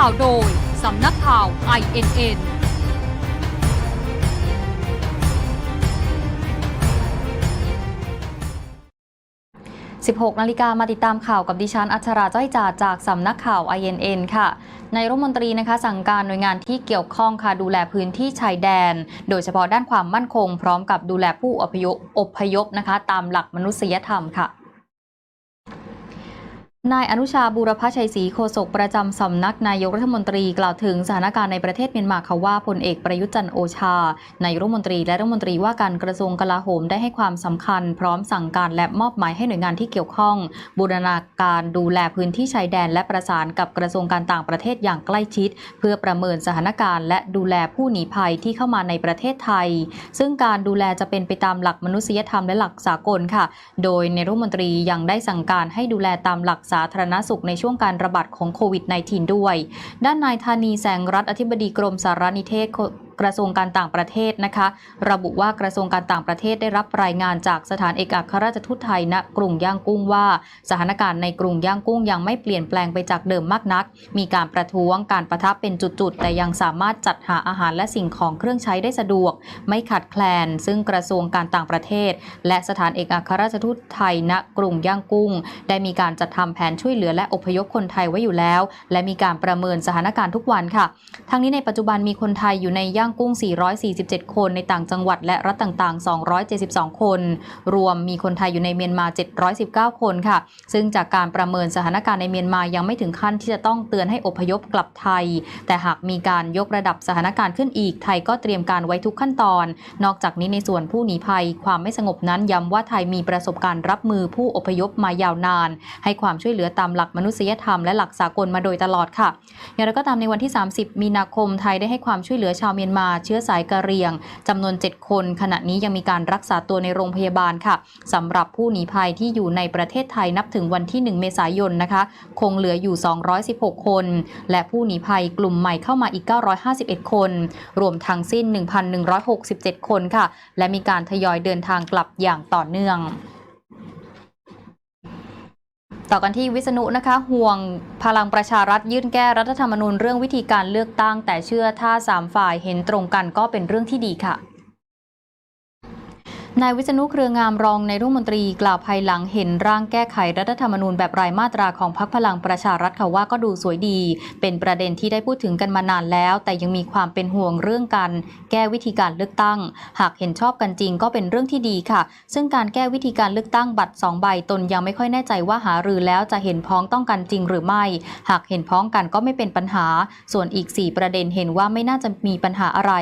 ข่าวโดย สำนักข่าว INN 16 นาฬิกามาติดตามข่าวกับดิฉัน อัชราจ้อยจ่าจากสำนักข่าว INN ค่ะในายรัฐมนตรีนะคะสั่งการหน่วยงานที่เกี่ยวข้องค่ะดูแลพื้นที่ชายแดน โดยเฉพาะด้านความมั่นคง พร้อมกับดูแลผู้อพยพอพยพนะคะ ตามหลักมนุษยธรรมค่ะ นายอนุชาบูรพชัยศรีโฆษกประจำสำนักนายกรัฐมนตรีกล่าวถึงสถานการณ์ในประเทศเมียนมาค่ะว่าพลเอกประยุทธ์จันโอชานายรัฐมนตรีและรัฐมนตรีว่าการกระทรวงกลาโหมได้ให้ความสำคัญ พร้อมสั่งการและมอบหมายให้หน่วยงานที่เกี่ยวข้อง บูรณาการดูแลพื้นที่ชายแดน และประสานกับกระทรวงการต่างประเทศอย่างใกล้ชิด เพื่อประเมินสถานการณ์ และดูแลผู้หนีภัยที่เข้ามาในประเทศไทย ซึ่งการดูแลจะเป็นไปตามหลักมนุษยธรรมและหลักสากลค่ะ โดยในรัฐมนตรียังได้สั่งการให้ดูแลตามหลักสาธารณสุขในช่วงการระบาดของโควิด -19 ด้วย ด้านนายธานีแสงรัฐอธิบดีกรมสารนิเทศ กระทรวงการต่างประเทศนะคะ ระบุว่ากระทรวงการต่างประเทศได้รับรายงานจากสถานเอกอัครราชทูตไทยณกรุงย่างกุ้งว่า สถานการณ์ในกรุงย่างกุ้งยังไม่เปลี่ยนแปลงไปจากเดิมมากนัก มีการประท้วงการประทับเป็นจุดๆ แต่ยังสามารถจัดหาอาหารและสิ่งของเครื่องใช้ได้สะดวก ไม่ขาดแคลน ซึ่งกระทรวงการต่างประเทศ และสถานเอกอัครราชทูตไทยณกรุงย่างกุ้ง ได้มีการจัดทำแผนช่วยเหลือและอพยพคนไทยไว้อยู่แล้ว และมีการประเมินสถานการณ์ทุกวันค่ะ ทั้งนี้ในปัจจุบันมีคนไทยอยู่ในย่างกุ้ง 447 คนในต่างจังหวัดและรัฐต่างๆ 272 คน รวมมีคนไทยอยู่ในเมียนมา 719 คนค่ะ ซึ่งจากการประเมินสถานการณ์ในเมียนมายังไม่ถึงขั้นที่จะต้องเตือนให้อพยพกลับไทย แต่หากมีการยกระดับสถานการณ์ขึ้นอีก ไทยก็เตรียมการไว้ทุกขั้นตอน นอกจากนี้ในส่วนผู้หนีภัย ความไม่สงบนั้นย้ำว่าไทยมีประสบการณ์รับมือผู้อพยพมายาวนาน ให้ความช่วยเหลือตามหลักมนุษยธรรมและหลักสากลมาโดยตลอดค่ะ อย่างไรก็ตามในวันที่ 30 มีนาคมไทยได้ให้ความช่วยเหลือชาวเมียนมาเชื้อสายกะเหรี่ยงจำนวน 7 คน ขณะนี้ยังมีการรักษาตัวในโรงพยาบาลค่ะสำหรับผู้หนีภัยที่อยู่ในประเทศไทยนับถึงวันที่ 1 เมษายนนะคะ คงเหลืออยู่ 216 คน และผู้หนีภัยกลุ่มใหม่เข้ามาอีก 951 คน รวมทั้งสิ้น 1,167 คนค่ะ และมีการทยอยเดินทางกลับอย่างต่อเนื่อง ต่อกันที่วิษณุนะคะ ห่วงพลังประชารัฐยื่นแก้รัฐธรรมนูญเรื่องวิธีการเลือกตั้ง แต่เชื่อถ้าสามฝ่ายเห็นตรงกันก็เป็นเรื่องที่ดีค่ะ นายวิษณุเครืองามรองในรัฐมนตรีกล่าวภายหลังเห็นร่างแก้ไขรัฐธรรมนูญแบบรายมาตราของพรรคพลังประชารัฐค่ะว่าก็ดูสวยดี เป็นประเด็นที่ได้พูดถึงกันมานานแล้ว แต่ยังมีความเป็นห่วงเรื่องการแก้วิธีการเลือกตั้ง หากเห็นชอบกันจริงก็เป็นเรื่องที่ดีค่ะ ซึ่งการแก้วิธีการเลือกตั้งบัตร 2 ใบตนยังไม่ค่อยแน่ใจว่าหารือแล้วจะเห็นพ้องต้องกันจริงหรือไม่ หากเห็นพ้องกันก็ไม่เป็นปัญหา ส่วนอีก 4 ประเด็นเห็นว่าไม่น่าจะมีปัญหาอะไร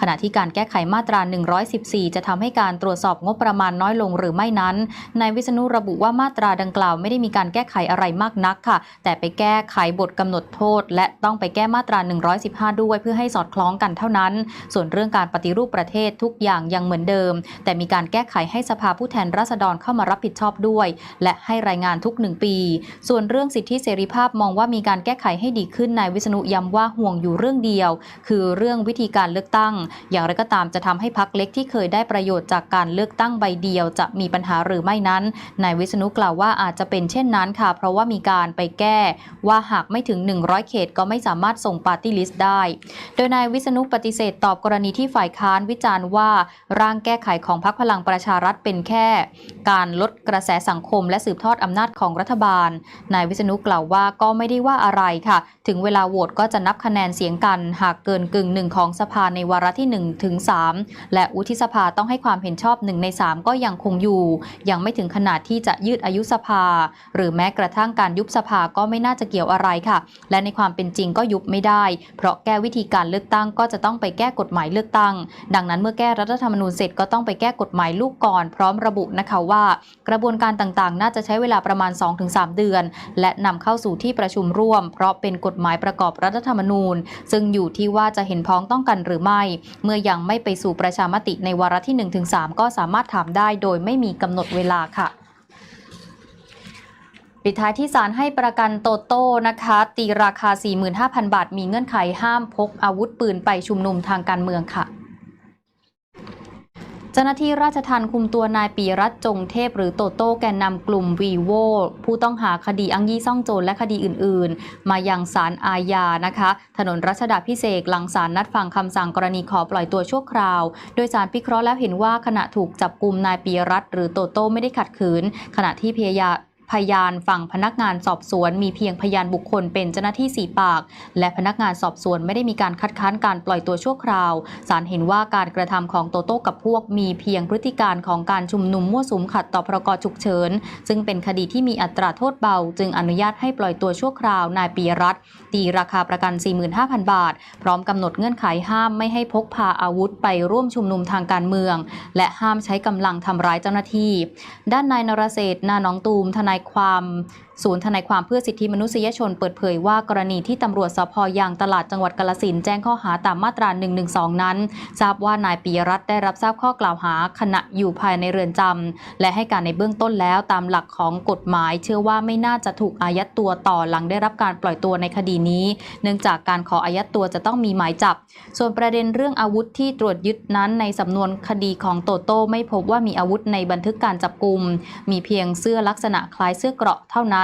ขณะที่การแก้ไขมาตรา 114 จะทำให้การตรวจสอบงบประมาณน้อยลงหรือไม่นั้นนายวิษณุระบุว่ามาตราดังกล่าวไม่ได้มีการแก้ไขอะไรมากนักค่ะ แต่ไปแก้ไขบทกำหนดโทษ และต้องไปแก้มาตรา 115 ด้วยเพื่อให้สอดคล้องกันเท่านั้น ส่วนเรื่องการปฏิรูปประเทศทุกอย่างยังเหมือนเดิม แต่มีการแก้ไขให้สภาผู้แทนราษฎรเข้ามารับผิดชอบด้วย และให้รายงานทุกหนึ่งปี ส่วนเรื่องสิทธิเสรีภาพมองว่ามีการแก้ไขให้ดีขึ้นนายวิษณุย้ำว่าห่วงอยู่เรื่องเดียว คือเรื่องวิธีการเลือกตั้ง อย่างไรก็ตามจะทำให้พักเล็กที่เคยได้ประโยชน์จากการเลือกตั้งใบเดียวจะมีปัญหาหรือไม่นั้นนายวิษณุกล่าวว่าอาจจะเป็นเช่นนั้นค่ะ เพราะว่ามีการไปแก้ ว่าหากไม่ถึง 100 เขตก็ไม่สามารถส่งปาร์ตี้ลิสต์ได้ โดยนายวิษณุปฏิเสธตอบกรณีที่ฝ่ายค้านวิจารณ์ว่า ร่างแก้ไขของพรรคพลังประชารัฐเป็นแค่ การลดกระแสสังคม และสืบทอดอำนาจของรัฐบาล นายวิษณุกล่าวว่าก็ไม่ได้ว่าอะไรค่ะ ถึงเวลาโหวตก็จะนับคะแนนเสียงกัน หากเกินกึ่งหนึ่งของสภาในวาระที่1ถึง3และวุฒิสภาต้องให้ความเห็นชอบ1 ใน 3 ก็ยังคงอยู่ ยังไม่ถึงขนาดที่จะยืดอายุสภา หรือแม้กระทั่งการยุบสภาก็ไม่น่าจะเกี่ยวอะไรค่ะ และในความเป็นจริงก็ยุบไม่ได้ เพราะแก้วิธีการเลือกตั้งก็จะต้องไปแก้กฎหมายเลือกตั้ง ดังนั้นเมื่อแก้รัฐธรรมนูญเสร็จก็ต้องไปแก้กฎหมายลูกก่อน พร้อมระบุนะคะว่า กระบวนการต่างๆ น่าจะใช้เวลาประมาณ 2-3 เดือน และนำเข้าสู่ที่ประชุมร่วม เพราะเป็นกฎหมายประกอบรัฐธรรมนูญ ซึ่งอยู่ที่ว่าจะเห็นพ้องต้องกันหรือไม่ เมื่อยังไม่ไปสู่ประชามติในวาระที่ 1-3 ก็สามารถถามได้โดยไม่มีกำหนดเวลาค่ะ ปิดท้ายที่ศาลให้ประกันโตโต้นะคะ ตีราคา 45,000 บาท มีเงื่อนไขห้ามพกอาวุธปืนไปชุมนุมทางการเมืองค่ะ เจ้าหน้าที่ราชทัณฑ์คุมตัวนายปีรัตจงเทพหรือโตโต้แกนนำกลุ่มวีโวผู้ต้องหาคดีอังยี่ซ่องโจรและคดีอื่น ๆ มายังศาลอาญานะคะ ถนนรัชดาพิเศษหลังศาลนัดฟังคำสั่งกรณีขอปล่อยตัวชั่วคราว โดยสารพิเคราะห์แล้วเห็นว่าขณะถูกจับกลุ่มนายปีรัตหรือโตโต้ไม่ได้ขัดขืน ขณะที่พยายาม พยานฝั่งพนักงานสอบสวน มีเพียงพยานบุคคลเป็นเจ้าหน้าที่สี่ปาก และพนักงานสอบสวนไม่ได้มีการคัดค้านการปล่อยตัวชั่วคราวศาลเห็นว่าการกระทำของโตโต้กับพวกมีเพียงพฤติการของการชุมนุมมั่วสุมขัดต่อพรกฉุกเฉิน ซึ่งเป็นคดีที่มีอัตราโทษเบา จึงอนุญาตให้ปล่อยตัวชั่วคราวนายปีรัตตีราคาประกัน 45,000 บาท พร้อมกำหนดเงื่อนไขห้ามไม่ให้พกพาอาวุธไปร่วมชุมนุมทางการเมือง และห้ามใช้กำลังทำร้ายเจ้าหน้าที่ ด้านนายนรเศรษฐ์นาน้องตูมทนายความศูนย์ทนายความเพื่อสิทธิมนุษยชนเปิดเผยว่ากรณีที่ตำรวจสพยางตลาดจังหวัดกาลสินแจ้งข้อหาตามมาตรา 112 นั้น ทราบว่านายปียรัตน์ได้รับทราบข้อกล่าวหาขณะอยู่ภายในเรือนจำและให้การในเบื้องต้นแล้วตามหลักของกฎหมาย เชื่อว่าไม่น่าจะถูกอายัดตัวต่อหลังได้รับการปล่อยตัวในคดีนี้ เนื่องจากการขออายัดตัวจะต้องมีหมายจับ ส่วนประเด็นเรื่องอาวุธที่ตรวจยึดนั้น ในสำนวนคดีของโตโต้ไม่พบว่ามีอาวุธในบันทึกการจับกลุ่มมีเพียงเสื้อลักษณะคล้ายเสื้อเกราะเท่านั้น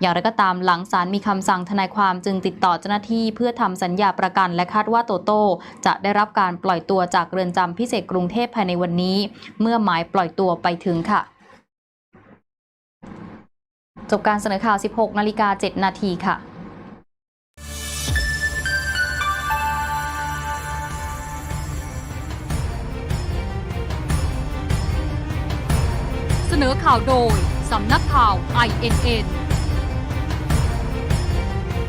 อย่างไรก็ตามหลังศาลมีคำสั่งทนายความจึงติดต่อเจ้าหน้าที่เพื่อทำสัญญาประกันและคาดว่าโตโต้จะได้รับการปล่อยตัวจากเรือนจำพิเศษกรุงเทพภายในวันนี้ เมื่อหมายปล่อยตัวไปถึงค่ะ จบการเสนอข่าว 16 นาฬิกา 7 นาทีค่ะเสนอข่าวโดย สำนักข่าว INN